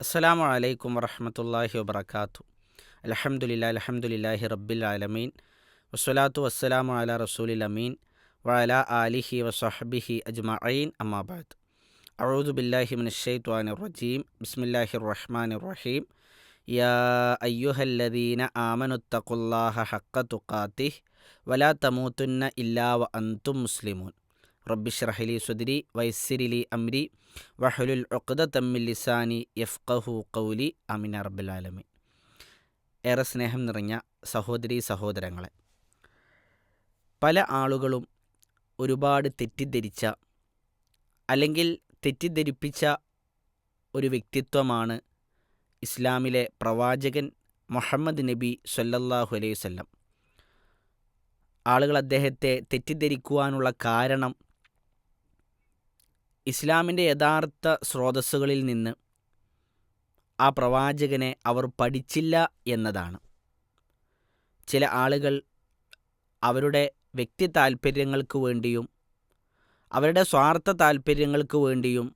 അസ്സലാമു അലൈക്കും വറഹമത്തല്ലാഹി വബർക്കാത്തു അലഹമുല്ല അലഹമുല്ലാഹി റബ്ബിൽ ആലമീൻ വസ്സലാത്തു വസ്സലാമു അല റസൂലിൽ അമീൻ വഅല ആലിഹി വസഹബിഹി അജ്മഈൻ അമ്മാബാദ് അഊദു ബില്ലാഹി മിനശ്ശൈത്വാനിർ റജീം ബിസ്മില്ലാഹിർ റഹ്മാനിർ റഹീം യാ അയ്യുഹല്ലദീന ആമനുത്തഖുല്ലാഹ ഹഖ തുഖാതിഹ് വലാ തമൂതുന്ന ഇല്ലാ വ അൻതും മുസ്ലിമൂൻ റബ്ബിഷ്റഹലി സുദരി വൈസിരിലി അംരി വഹലുൽ ഉഖ്ദത്തമ്മിൽ ലിസാനി യഫ്ഖഹു കൗലി അമിന റബ്ബുലാലമി ഏറെ സ്നേഹം നിറഞ്ഞ സഹോദരി സഹോദരങ്ങളെ പല ആളുകളും ഒരുപാട് തെറ്റിദ്ധരിച്ച അല്ലെങ്കിൽ തെറ്റിദ്ധരിപ്പിച്ച ഒരു വ്യക്തിത്വമാണ് ഇസ്ലാമിലെ പ്രവാചകൻ മുഹമ്മദ് നബി സല്ലല്ലാഹു അലൈഹി വസല്ലം. ആളുകൾ അദ്ദേഹത്തെ തെറ്റിദ്ധരിക്കുവാനുള്ള കാരണം ഇസ്ലാമിന്റെ യഥാർത്ഥ സ്രോതസ്സുകളിൽ നിന്ന് ആ പ്രവാചകനെ അവർ പഠിച്ചില്ല എന്നതാണ്. ചില ആളുകൾ അവരുടെ വ്യക്തി താൽപ്പര്യങ്ങൾക്ക് വേണ്ടിയും അവരുടെ സ്വാർത്ഥ താൽപ്പര്യങ്ങൾക്ക് വേണ്ടിയും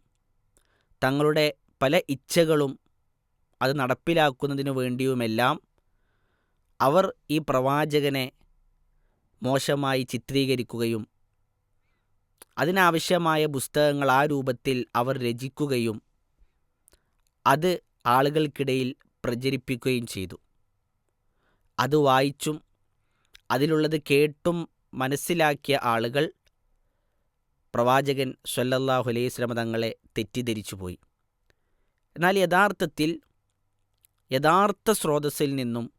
തങ്ങളുടെ പല ഇച്ഛകളും അത് നടപ്പിലാക്കുന്നതിനു വേണ്ടിയുമെല്ലാം അവർ ഈ പ്രവാചകനെ മോശമായി ചിത്രീകരിക്കുകയും അതിനാവശ്യമായ പുസ്തകങ്ങൾ ആ രൂപത്തിൽ അവർ രചിക്കുകയും അത് ആളുകൾക്കിടയിൽ പ്രചരിപ്പിക്കുകയും ചെയ്തു. അത് വായിച്ചും അതിലുള്ളത് കേട്ടും മനസ്സിലാക്കിയ ആളുകൾ പ്രവാചകൻ സല്ലല്ലാഹു അലൈഹി സ്വലമ തങ്ങളെ തെറ്റിദ്ധരിച്ചു പോയി. എന്നാൽ യഥാർത്ഥത്തിൽ യഥാർത്ഥ സ്രോതസ്സിൽ നിന്നും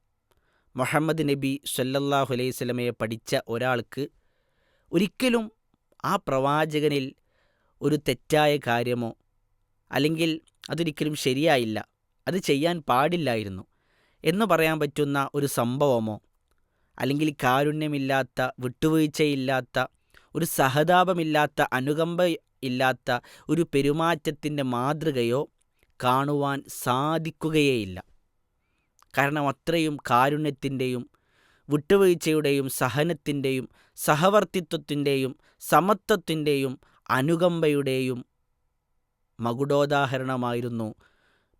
മുഹമ്മദ് നബി സല്ലല്ലാഹു അലൈഹി സ്വലമയെ പഠിച്ച ഒരാൾക്ക് ഒരിക്കലും ആ പ്രവാചകനിൽ ഒരു തെറ്റായ കാര്യമോ? അല്ലെങ്കിൽ അതൊരിക്കലും ശരിയായില്ല. അത് ചെയ്യാൻ പാടില്ലായിരുന്നു. എന്ന് പറയാൻ പറ്റുന്ന ഒരു സംഭവമോ? അല്ലെങ്കിൽ കാരുണ്യമില്ലാത്ത വിട്ടുവീഴ്ചയില്ലാത്ത ഒരു സഹതാപമില്ലാത്ത അനുകമ്പ ഇല്ലാത്ത ഒരു പെരുമാറ്റത്തിന്റെ മാതൃകയോ കാണുവാൻ സാധിക്കുകയേയില്ല. കാരണം അത്രയും കാരുണ്യത്തിന്റെയും വിട്ടുവീഴ്ചയുടെയും സഹനത്തിന്റെയും സഹവർത്തിത്വത്തിന്റെയും സമത്വത്തിന്റെയും അനുകമ്പയുടെയും മകുടോദാഹരണമായിരുന്നു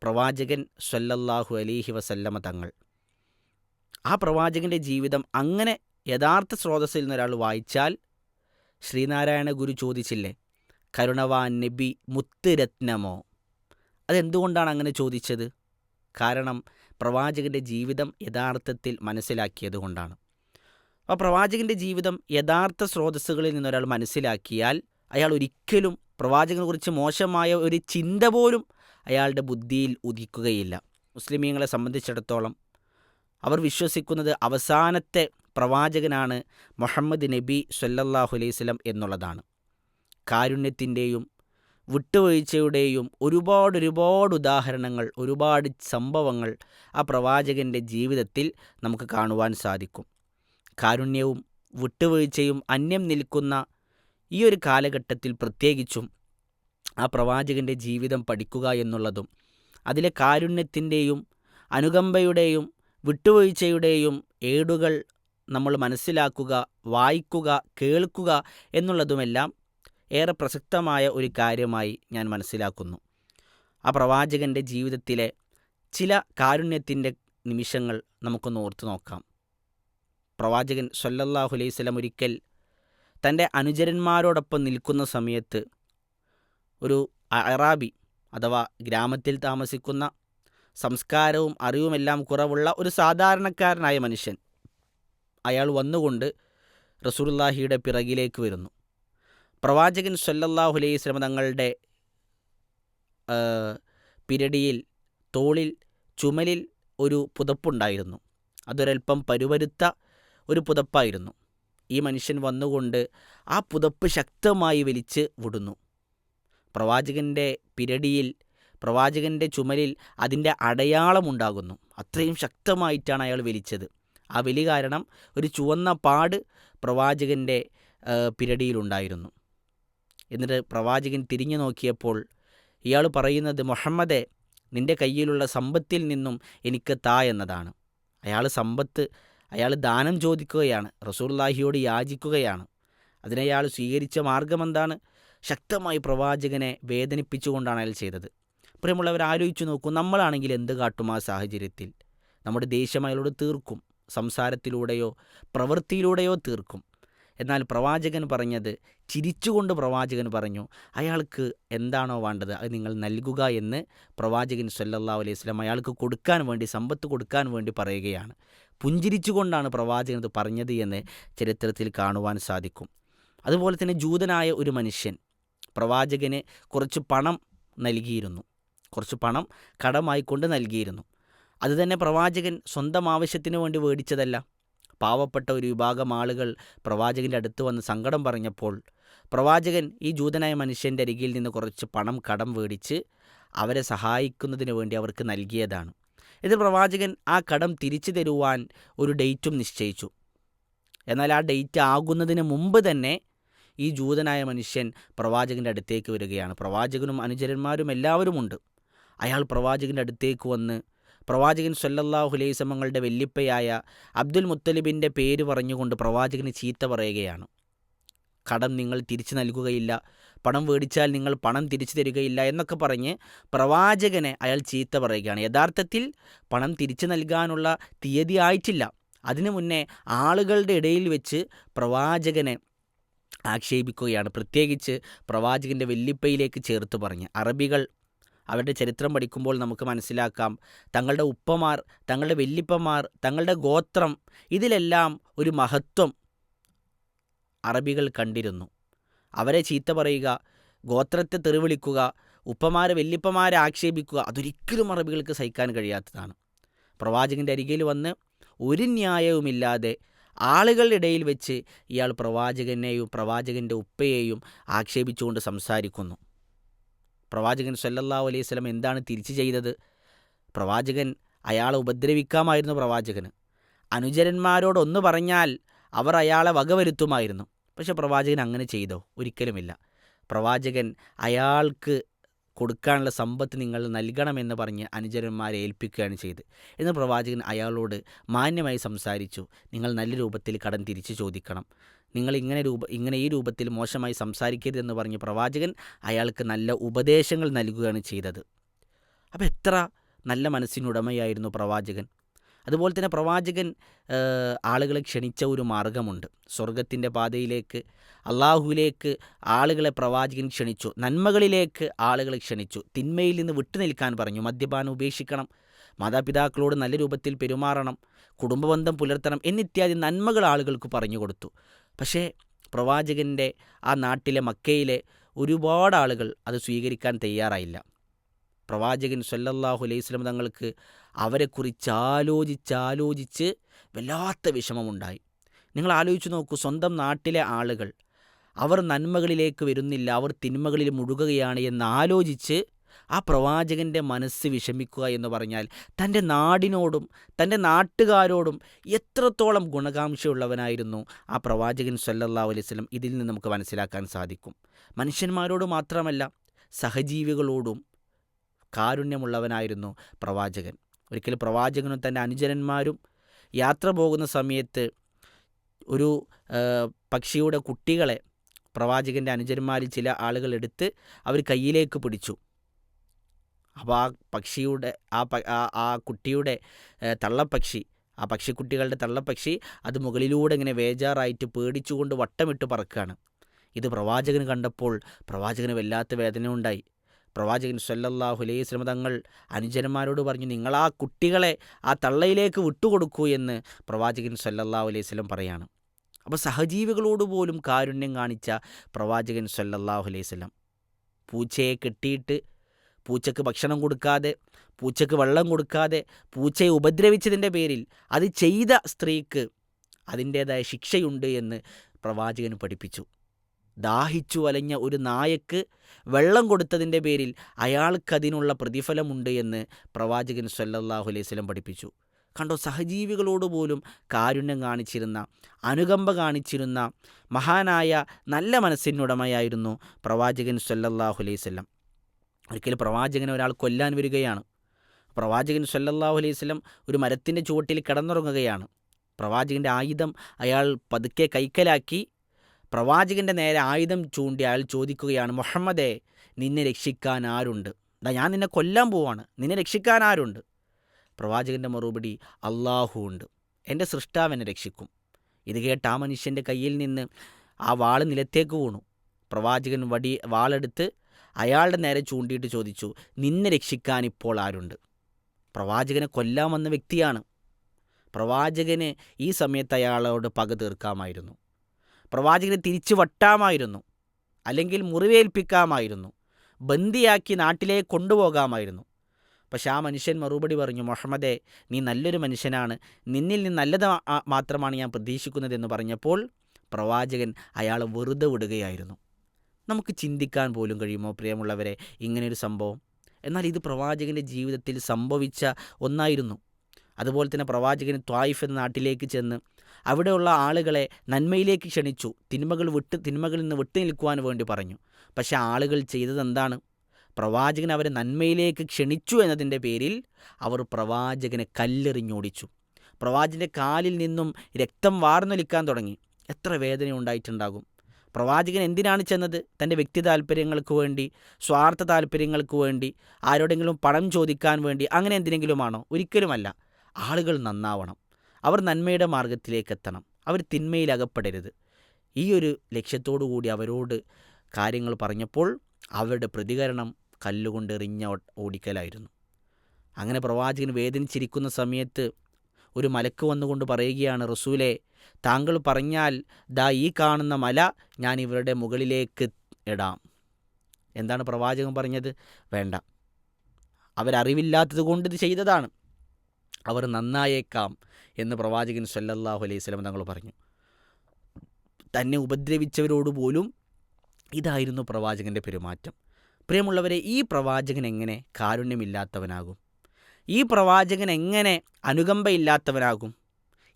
പ്രവാചകൻ സല്ലല്ലാഹു അലീഹി വസല്ലമ തങ്ങൾ. ആ പ്രവാചകന്റെ ജീവിതം അങ്ങനെ യഥാർത്ഥ സ്രോതസ്സിൽ നിന്ന് ഒരാൾ വായിച്ചാൽ ശ്രീനാരായണ ഗുരു ചോദിച്ചില്ലേ കരുണവാൻ നബി മുത്തുരത്നമോ? അതെന്തുകൊണ്ടാണ് അങ്ങനെ ചോദിച്ചത്? കാരണം പ്രവാചകന്റെ ജീവിതം യഥാർത്ഥത്തിൽ മനസ്സിലാക്കിയത് കൊണ്ടാണ്. അപ്പോൾ പ്രവാചകന്റെ ജീവിതം യഥാർത്ഥ സ്രോതസ്സുകളിൽ നിന്നൊരാൾ മനസ്സിലാക്കിയാൽ അയാൾ ഒരിക്കലും പ്രവാചകനെക്കുറിച്ച് മോശമായ ഒരു ചിന്ത പോലും അയാളുടെ ബുദ്ധിയിൽ ഉദിക്കുകയില്ല. മുസ്ലിമീങ്ങളെ സംബന്ധിച്ചിടത്തോളം അവർ വിശ്വസിക്കുന്നത് അവസാനത്തെ പ്രവാചകനാണ് മുഹമ്മദ് നബി സല്ലല്ലാഹു അലൈഹി സ്വലം എന്നുള്ളതാണ്. കാരുണ്യത്തിന്റെയും വിട്ടുവീഴ്ചയുടെയും ഒരുപാട് ഒരുപാട് ഉദാഹരണങ്ങൾ ഒരുപാട് സംഭവങ്ങൾ ആ പ്രവാചകന്റെ ജീവിതത്തിൽ നമുക്ക് കാണുവാൻ സാധിക്കും. കാരുണ്യവും വിട്ടുവീഴ്ചയും അന്യം നിൽക്കുന്ന ഈ ഒരു കാലഘട്ടത്തിൽ പ്രത്യേകിച്ചും ആ പ്രവാചകന്റെ ജീവിതം പഠിക്കുക എന്നുള്ളതും അതിലെ കാരുണ്യത്തിന്റെയും അനുകമ്പയുടെയും വിട്ടുവീഴ്ചയുടെയും ഏടുകൾ നമ്മൾ മനസ്സിലാക്കുക വായിക്കുക കേൾക്കുക എന്നുള്ളതുമെല്ലാം ഏറെ പ്രസക്തമായ ഒരു കാര്യമായി ഞാൻ മനസ്സിലാക്കുന്നു. ആ പ്രവാചകന്റെ ജീവിതത്തിലെ ചില കാരുണ്യത്തിന്റെ നിമിഷങ്ങൾ നമുക്കൊന്ന് ഓർത്തു നോക്കാം. പ്രവാചകൻ സല്ലല്ലാഹു അലൈഹി ഒരിക്കൽ തന്റെ അനുചരന്മാരോടൊപ്പം നിൽക്കുന്ന സമയത്ത് ഒരു അറാബി അഥവാ ഗ്രാമത്തിൽ താമസിക്കുന്ന സംസ്കാരവും അറിവുമെല്ലാം കുറവുള്ള ഒരു സാധാരണക്കാരനായ മനുഷ്യൻ അയാൾ വന്നുകൊണ്ട് റസൂർല്ലാഹിയുടെ പിറകിലേക്ക് വരുന്നു. പ്രവാചകൻ സല്ലല്ലാഹു അലൈഹി സ്വലം തങ്ങളുടെ പിരടിയിൽ തോളിൽ ചുമലിൽ ഒരു പുതപ്പുണ്ടായിരുന്നു. അതൊരൽപ്പം പരുവരുത്ത ഒരു പുതപ്പായിരുന്നു. ഈ മനുഷ്യൻ വന്നുകൊണ്ട് ആ പുതപ്പ് ശക്തമായി വലിച്ച് വിടുന്നു. പ്രവാചകന്റെ പിരടിയിൽ പ്രവാചകന്റെ ചുമലിൽ അതിന്റെ അടയാളമുണ്ടാകുന്നു. അത്രയും ശക്തമായിട്ടാണ് അയാൾ വലിച്ചത്. ആ വലി കാരണം ഒരു ചുവന്ന പാട് പ്രവാചകന്റെ പിരടിയിലുണ്ടായിരുന്നു. എന്നിട്ട് പ്രവാചകൻ തിരിഞ്ഞു നോക്കിയപ്പോൾ ഇയാൾ പറയുന്നത് മുഹമ്മദെ നിന്റെ കയ്യിലുള്ള സമ്പത്തിൽ നിന്നും എനിക്ക് താ എന്നതാണ്. അയാൾ സമ്പത്ത് അയാൾ ദാനം ചോദിക്കുകയാണ് റസൂർലാഹിയോട് യാചിക്കുകയാണ്. അതിനയാൾ സ്വീകരിച്ച മാർഗം എന്താണ്? ശക്തമായി പ്രവാചകനെ വേദനിപ്പിച്ചുകൊണ്ടാണ് അയാൾ ചെയ്തത്. പ്രിയമുള്ളവർ ആലോചിച്ചു നോക്കൂ നമ്മളാണെങ്കിൽ എന്ത് കാട്ടും ആ സാഹചര്യത്തിൽ? നമ്മുടെ ദേഷ്യം അയാളോട് തീർക്കും സംസാരത്തിലൂടെയോ പ്രവൃത്തിയിലൂടെയോ തീർക്കും. എന്നാൽ പ്രവാചകൻ പറഞ്ഞത് ചിരിച്ചുകൊണ്ട് പ്രവാചകൻ പറഞ്ഞു അയാൾക്ക് എന്താണോ വേണ്ടത് അത് നിങ്ങൾ നൽകുക എന്ന് പ്രവാചകൻ സല്ലല്ലാഹു അലൈഹി സ്വലം അയാൾക്ക് കൊടുക്കാൻ വേണ്ടി സമ്പത്ത് കൊടുക്കാൻ വേണ്ടി പറയുകയാണ്. പുഞ്ചിരിച്ചുകൊണ്ടാണ് പ്രവാചകൻ അത് പറഞ്ഞത് എന്ന് ചരിത്രത്തിൽ കാണുവാൻ സാധിക്കും. അതുപോലെ തന്നെ ജൂതനായ ഒരു മനുഷ്യൻ പ്രവാചകന് കുറച്ച് പണം നൽകിയിരുന്നു. കുറച്ച് പണം കടമായിക്കൊണ്ട് നൽകിയിരുന്നു. അതുതന്നെ പ്രവാചകൻ സ്വന്തം ആവശ്യത്തിന് വേണ്ടി മേടിച്ചതല്ല പാവപ്പെട്ട ഒരു വിഭാഗം ആളുകൾ പ്രവാചകന്റെ അടുത്ത് വന്ന് സങ്കടം പറഞ്ഞപ്പോൾ പ്രവാചകൻ ഈ ജൂതനായ മനുഷ്യന്റെ അരികിൽ നിന്ന് കുറച്ച് പണം കടം മേടിച്ച് അവരെ സഹായിക്കുന്നതിന് വേണ്ടി അവർക്ക് നൽകിയതാണ്. ഇത് പ്രവാചകൻ ആ കടം തിരിച്ചു തരുവാൻ ഒരു ഡേറ്റും നിശ്ചയിച്ചു. എന്നാൽ ആ ഡേറ്റ് ആകുന്നതിന് മുമ്പ് തന്നെ ഈ ജൂതനായ മനുഷ്യൻ പ്രവാചകന്റെ അടുത്തേക്ക് വരികയാണ്. പ്രവാചകനും അനുചരന്മാരും എല്ലാവരുമുണ്ട്. അയാൾ പ്രവാചകന്റെ അടുത്തേക്ക് വന്ന് പ്രവാചകൻ സല്ലല്ലാഹു അലൈസമങ്ങളുടെ വെല്ലിപ്പയായ അബ്ദുൽ മുത്തലിബിന്റെ പേര് പറഞ്ഞുകൊണ്ട് പ്രവാചകന് ചീത്ത പറയുകയാണ്. കടം നിങ്ങൾ തിരിച്ചു നൽകുകയില്ല. പണം മേടിച്ചാൽ നിങ്ങൾ പണം തിരിച്ചു തരികയില്ല എന്നൊക്കെ പറഞ്ഞ് പ്രവാചകനെ അയാൾ ചീത്ത പറയുകയാണ്. യഥാർത്ഥത്തിൽ പണം തിരിച്ചു നൽകാനുള്ള തീയതി ആയിട്ടില്ല. അതിനു മുന്നേ ആളുകളുടെ ഇടയിൽ വെച്ച് പ്രവാചകനെ ആക്ഷേപിക്കുകയാണ്. പ്രത്യേകിച്ച് പ്രവാചകന്റെ വെല്ലിപ്പയിലേക്ക് ചേർത്ത് പറഞ്ഞ്. അറബികൾ അവരുടെ ചരിത്രം പഠിക്കുമ്പോൾ നമുക്ക് മനസ്സിലാക്കാം തങ്ങളുടെ ഉപ്പമാർ തങ്ങളുടെ വെല്ലിപ്പമാർ തങ്ങളുടെ ഗോത്രം ഇതിലെല്ലാം ഒരു മഹത്വം അറബികൾ കണ്ടിരുന്നു. അവരെ ചീത്ത പറയുക ഗോത്രത്തെ തെറിവിളിക്കുക ഉപ്പമാരെ വല്യപ്പമാരെ ആക്ഷേപിക്കുക അതൊരിക്കലും അറബികൾക്ക് സഹിക്കാൻ കഴിയാത്തതാണ്. പ്രവാചകന്റെ അരികിൽ വന്ന് ഒരു ന്യായവുമില്ലാതെ ആളുകളുടെ ഇടയിൽ വെച്ച് ഇയാൾ പ്രവാചകനെയും പ്രവാചകന്റെ ഉപ്പയെയും ആക്ഷേപിച്ചുകൊണ്ട് സംസാരിക്കുന്നു. പ്രവാചകൻ സല്ലല്ലാഹു അലൈഹി സ്വലം എന്താണ് തിരിച്ചു ചെയ്തത്? പ്രവാചകൻ അയാളെ ഉപദ്രവിക്കാമായിരുന്നു പ്രവാചകന്. അനുചരന്മാരോടൊന്ന് പറഞ്ഞാൽ അവർ അയാളെ വകവരുത്തുമായിരുന്നു. പക്ഷെ പ്രവാചകൻ അങ്ങനെ ചെയ്തോ? ഒരിക്കലുമില്ല. പ്രവാചകൻ അയാൾക്ക് കൊടുക്കാനുള്ള സമ്പത്ത് നിങ്ങൾ നൽകണമെന്ന് പറഞ്ഞ് അനുചരന്മാരെ ഏൽപ്പിക്കുകയാണ് ചെയ്ത് എന്ന് പ്രവാചകൻ അയാളോട് മാന്യമായി സംസാരിച്ചു. നിങ്ങൾ നല്ല രൂപത്തിൽ കടം തിരിച്ചു ചോദിക്കണം. നിങ്ങൾ ഇങ്ങനെ രൂപ ഇങ്ങനെ ഈ രൂപത്തിൽ മോശമായി സംസാരിക്കരുതെന്ന് പറഞ്ഞ് പ്രവാചകൻ അയാൾക്ക് നല്ല ഉപദേശങ്ങൾ നൽകുകയാണ് ചെയ്തത്. അപ്പോൾ എത്ര നല്ല മനസ്സിനുടമയായിരുന്നു പ്രവാചകൻ. അതുപോലെ തന്നെ പ്രവാചകൻ ആളുകളെ ക്ഷണിച്ച ഒരു മാർഗമുണ്ട്. സ്വർഗത്തിന്റെ പാതയിലേക്ക് അള്ളാഹുവിലേക്ക് ആളുകളെ പ്രവാചകൻ ക്ഷണിച്ചു നന്മകളിലേക്ക് ആളുകളെ ക്ഷണിച്ചു തിന്മയിൽ നിന്ന് വിട്ടുനിൽക്കാൻ പറഞ്ഞു മദ്യപാനം ഉപേക്ഷിക്കണം മാതാപിതാക്കളോട് നല്ല രൂപത്തിൽ പെരുമാറണം കുടുംബബന്ധം പുലർത്തണം എന്നിത്യാദി നന്മകൾ ആളുകൾക്ക് പറഞ്ഞു കൊടുത്തു. പക്ഷേ പ്രവാചകന്റെ ആ നാട്ടിലെ മക്കയിലെ ഒരുപാട് ആളുകൾ അത് സ്വീകരിക്കാൻ തയ്യാറായില്ല. പ്രവാചകൻ സല്ലല്ലാഹു അലൈഹി സ്വലം തങ്ങൾക്ക് അവരെക്കുറിച്ച് ആലോചിച്ചാലോചിച്ച് വല്ലാത്ത വിഷമമുണ്ടായി. നിങ്ങൾ ആലോചിച്ച് നോക്കൂ സ്വന്തം നാട്ടിലെ ആളുകൾ അവർ നന്മകളിലേക്ക് വരുന്നില്ല അവർ തിന്മകളിൽ മുഴുകുകയാണ് എന്ന് ആലോചിച്ച് ആ പ്രവാചകന്റെ മനസ്സ് വിഷമിക്കുക എന്ന് പറഞ്ഞാൽ തന്റെ നാടിനോടും തന്റെ നാട്ടുകാരോടും എത്രത്തോളം ഗുണകാംക്ഷയുള്ളവനായിരുന്നു ആ പ്രവാചകൻ സല്ലല്ലാഹു അലൈഹി വസല്ലം ഇതിൽ നിന്ന് നമുക്ക് മനസ്സിലാക്കാൻ സാധിക്കും. മനുഷ്യന്മാരോട് മാത്രമല്ല സഹജീവികളോടും കാരുണ്യമുള്ളവനായിരുന്നു പ്രവാചകൻ. ഒരിക്കൽ പ്രവാചകനും തന്റെ അനുചരന്മാരും യാത്ര പോകുന്ന സമയത്ത് ഒരു പക്ഷിയുടെ കുട്ടികളെ പ്രവാചകന്റെ അനുചരന്മാരിൽ ചില ആളുകൾ എടുത്ത് അവർ കയ്യിലേക്ക് പിടിച്ചു. അപ്പോൾ ആ പക്ഷിയുടെ ആ ആ കുട്ടിയുടെ തള്ളപ്പക്ഷി ആ പക്ഷിക്കുട്ടികളുടെ തള്ളപ്പക്ഷി അത് മുകളിലൂടെ ഇങ്ങനെ വേജാറായിട്ട് പേടിച്ചുകൊണ്ട് വട്ടമിട്ട് പറക്കുകയാണ്. ഇത് പ്രവാചകന് കണ്ടപ്പോൾ പ്രവാചകന് വല്ലാത്ത വേദന ഉണ്ടായി പ്രവാചകൻ സല്ലല്ലാഹു അലൈഹി വസല്ലം തങ്ങൾ അനുജന്മാരോട് പറഞ്ഞു നിങ്ങൾ ആ കുട്ടികളെ ആ തള്ളയിലേക്ക് വിട്ടുകൊടുക്കൂ എന്ന് പ്രവാചകൻ സല്ലല്ലാഹു അലൈഹി വസല്ലം പറയാണ്. അപ്പോൾ സഹജീവികളോട് പോലും കാരുണ്യം കാണിച്ച പ്രവാചകൻ സല്ലല്ലാഹു അലൈഹി വസല്ലം പൂച്ചയെ കെട്ടിയിട്ട് പൂച്ചക്ക് ഭക്ഷണം കൊടുക്കാതെ പൂച്ചക്ക് വെള്ളം കൊടുക്കാതെ പൂച്ചയെ ഉപദ്രവിച്ചതിന്റെ പേരിൽ അത് ചെയ്ത സ്ത്രീക്ക് അതിന്റേതായ ശിക്ഷയുണ്ട് എന്ന് പ്രവാചകൻ പഠിപ്പിച്ചു. ദാഹിച്ചു വലഞ്ഞ ഒരു നായക്ക് വെള്ളം കൊടുത്തതിന്റെ പേരിൽ അയാൾക്കതിനുള്ള പ്രതിഫലമുണ്ട് എന്ന് പ്രവാചകൻ സല്ലല്ലാഹു അലൈഹി സ്വലം പഠിപ്പിച്ചു. കണ്ടോ സഹജീവികളോട് പോലും കാരുണ്യം കാണിച്ചിരുന്ന അനുകമ്പ കാണിച്ചിരുന്ന മഹാനായ നല്ല മനസ്സിനുടമയായിരുന്നു പ്രവാചകൻ സല്ലല്ലാഹു അലൈഹി സ്വലം ഒരിക്കൽ പ്രവാചകനെ ഒരാൾ കൊല്ലാൻ വരികയാണ്. പ്രവാചകൻ സല്ലല്ലാഹു അലൈഹി സ്വലം ഒരു മരത്തിന്റെ ചുവട്ടിൽ കിടന്നുറങ്ങുകയാണ്. പ്രവാചകന്റെ ആയുധം അയാൾ പതുക്കെ കൈക്കലാക്കി പ്രവാചകന്റെ നേരെ ആയുധം ചൂണ്ടി അയാൾ ചോദിക്കുകയാണ് മുഹമ്മദേ നിന്നെ രക്ഷിക്കാൻ ആരുണ്ട്? അതാ ഞാൻ നിന്നെ കൊല്ലാൻ പോവാണ്. നിന്നെ രക്ഷിക്കാൻ ആരുണ്ട്? പ്രവാചകന്റെ മറുപടി അള്ളാഹു ഉണ്ട്. എന്റെ സൃഷ്ടാവ് എന്നെ രക്ഷിക്കും. ഇത് കേട്ട ആ മനുഷ്യന്റെ കയ്യിൽ നിന്ന് ആ വാൾ നിലത്തേക്ക് വീണു. പ്രവാചകൻ വടി വാളെടുത്ത് അയാളുടെ നേരെ ചൂണ്ടിയിട്ട് ചോദിച്ചു നിന്നെ രക്ഷിക്കാൻ ഇപ്പോൾ ആരുണ്ട്? പ്രവാചകനെ കൊല്ലാമെന്ന വ്യക്തിയാണ്. പ്രവാചകന് ഈ സമയത്ത് അയാളോട് പക തീർക്കാമായിരുന്നു. പ്രവാചകനെ തിരിച്ചു വട്ടാമായിരുന്നു. അല്ലെങ്കിൽ മുറിവേൽപ്പിക്കാമായിരുന്നു. ബന്ദിയാക്കി നാട്ടിലേക്ക് കൊണ്ടുപോകാമായിരുന്നു. പക്ഷെ ആ മനുഷ്യൻ മറുപടി പറഞ്ഞു മുഹമ്മദെ നീ നല്ലൊരു മനുഷ്യനാണ്. നിന്നിൽ നിന്ന് നല്ലത് മാത്രമാണ് ഞാൻ പ്രതീക്ഷിക്കുന്നതെന്ന് പറഞ്ഞപ്പോൾ പ്രവാചകൻ അയാൾ വെറുതെ വിടുകയായിരുന്നു. നമുക്ക് ചിന്തിക്കാൻ പോലും കഴിയുമോ പ്രിയമുള്ളവരെ ഇങ്ങനെയൊരു സംഭവം? എന്നാൽ ഇത് പ്രവാചകന്റെ ജീവിതത്തിൽ സംഭവിച്ച ഒന്നായിരുന്നു. അതുപോലെ തന്നെ പ്രവാചകൻ ത്വായിഫ് എന്ന നാട്ടിലേക്ക് ചെന്ന് അവിടെയുള്ള ആളുകളെ നന്മയിലേക്ക് ക്ഷണിച്ചു. തിന്മകൾ വിട്ട് തിന്മകളിൽ നിന്ന് വിട്ടു നിൽക്കുവാൻ വേണ്ടി പറഞ്ഞു. പക്ഷേ ആളുകൾ ചെയ്തത് എന്താണ്? പ്രവാചകൻ അവരെ നന്മയിലേക്ക് ക്ഷണിച്ചു എന്നതിന്റെ പേരിൽ അവർ പ്രവാചകനെ കല്ലെറിഞ്ഞോടിച്ചു. പ്രവാചകന്റെ കാലിൽ നിന്നും രക്തം വാർന്നൊലിക്കാൻ തുടങ്ങി. എത്ര വേദന ഉണ്ടായിട്ടുണ്ടാകും? പ്രവാചകൻ എന്തിനാണ് ചെന്നത്? തന്റെ വ്യക്തി താല്പര്യങ്ങൾക്ക് വേണ്ടി സ്വാർത്ഥ താല്പര്യങ്ങൾക്ക് വേണ്ടി ആരോടെങ്കിലും പണം ചോദിക്കാൻ വേണ്ടി അങ്ങനെ എന്തിനെങ്കിലുമാണോ? ഒരിക്കലുമല്ല. ആളുകൾ നന്നാവണം. അവർ നന്മയുടെ മാർഗത്തിലേക്ക് എത്തണം അവർ തിന്മയിൽ അകപ്പെടരുത്. ഈ ഒരു കൂടി അവരോട് കാര്യങ്ങൾ പറഞ്ഞപ്പോൾ അവരുടെ പ്രതികരണം കല്ലുകൊണ്ട് എറിഞ്ഞ ഓടിക്കലായിരുന്നു. അങ്ങനെ പ്രവാചകൻ വേദനിച്ചിരിക്കുന്ന സമയത്ത് ഒരു മലക്ക് വന്നുകൊണ്ട് പറയുകയാണ് റസൂലെ താങ്കൾ പറഞ്ഞാൽ ദാ ഈ കാണുന്ന മല ഞാൻ ഇവരുടെ മുകളിലേക്ക് ഇടാം. എന്താണ് പ്രവാചകൻ പറഞ്ഞത്? വേണ്ട. അവരറിവില്ലാത്തത് കൊണ്ട് ഇത് ചെയ്തതാണ്. അവർ നന്നായേക്കാം എന്ന് പ്രവാചകൻ സല്ലല്ലാഹു അലൈഹി സ്വലം തങ്ങൾ പറഞ്ഞു. തന്നെ ഉപദ്രവിച്ചവരോട് പോലും ഇതായിരുന്നു പ്രവാചകന്റെ പെരുമാറ്റം. പ്രിയമുള്ളവരെ ഈ പ്രവാചകൻ എങ്ങനെ കാരുണ്യമില്ലാത്തവനാകും? ഈ പ്രവാചകൻ എങ്ങനെ അനുകമ്പയില്ലാത്തവനാകും?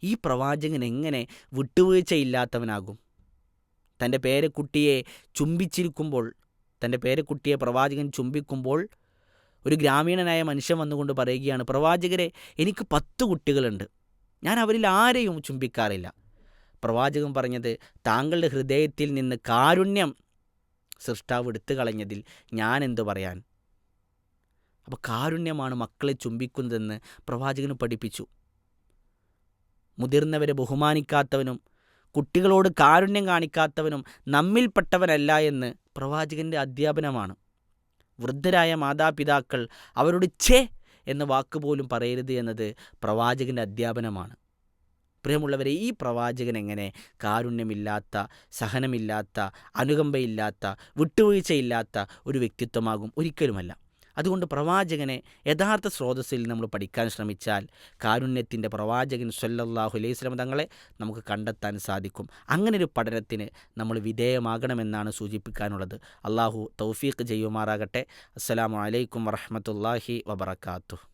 ഈ പ്രവാചകൻ എങ്ങനെ വിട്ടുവീഴ്ചയില്ലാത്തവനാകും? തന്റെ പേരക്കുട്ടിയെ ചുംബിച്ചിരിക്കുമ്പോൾ തന്റെ പേരക്കുട്ടിയെ പ്രവാചകൻ ചുംബിക്കുമ്പോൾ ഒരു ഗ്രാമീണനായ മനുഷ്യൻ വന്നുകൊണ്ട് പറയുകയാണ് പ്രവാചകരെ എനിക്ക് പത്ത് കുട്ടികളുണ്ട്. ഞാൻ അവരിൽ ആരെയും ചുംബിക്കാറില്ല. പ്രവാചകൻ പറഞ്ഞത് താങ്കളുടെ ഹൃദയത്തിൽ നിന്ന് കാരുണ്യം സൃഷ്ടാവ് എടുത്തു കളഞ്ഞതിൽ ഞാൻ എന്തു പറയാൻ? അപ്പോൾ കാരുണ്യമാണ് മക്കളെ ചുംബിക്കുന്നതെന്ന് പ്രവാചകന് പഠിപ്പിച്ചു. മുതിർന്നവരെ ബഹുമാനിക്കാത്തവനും കുട്ടികളോട് കാരുണ്യം കാണിക്കാത്തവനും നമ്മിൽപ്പെട്ടവനല്ല എന്ന് പ്രവാചകന്റെ അധ്യാപനമാണ്. വൃദ്ധരായ മാതാപിതാക്കൾ അവരോട് ഛേ എന്ന വാക്ക് പോലും പറയരുത് എന്നത് പ്രവാചകന്റെ അധ്യാപനമാണ്. പ്രിയമുള്ളവരെ ഈ പ്രവാചകൻ എങ്ങനെ കാരുണ്യമില്ലാത്ത സഹനമില്ലാത്ത അനുകമ്പയില്ലാത്ത വിട്ടുവീഴ്ചയില്ലാത്ത ഒരു വ്യക്തിത്വമാകും? ഒരിക്കലുമല്ല. അതുകൊണ്ട് പ്രവാചകനെ യഥാർത്ഥ സ്രോതസ്സിൽ നമ്മൾ പഠിക്കാൻ ശ്രമിച്ചാൽ കാരുണ്യത്തിന്റെ പ്രവാചകൻ സല്ലല്ലാഹു അലൈഹി സ്വലം തങ്ങളെ നമുക്ക് കണ്ടെത്താൻ സാധിക്കും. അങ്ങനെ ഒരു പഠനത്തിന് നമ്മൾ വിധേയമാകണമെന്നാണ് സൂചിപ്പിക്കാനുള്ളത്. അള്ളാഹു തൗഫീഖ് ചെയ്യുമാറാകട്ടെ. അസ്സലാമു അലൈക്കും വറഹ്മത്തുള്ളാഹി വബറകാതുഹു.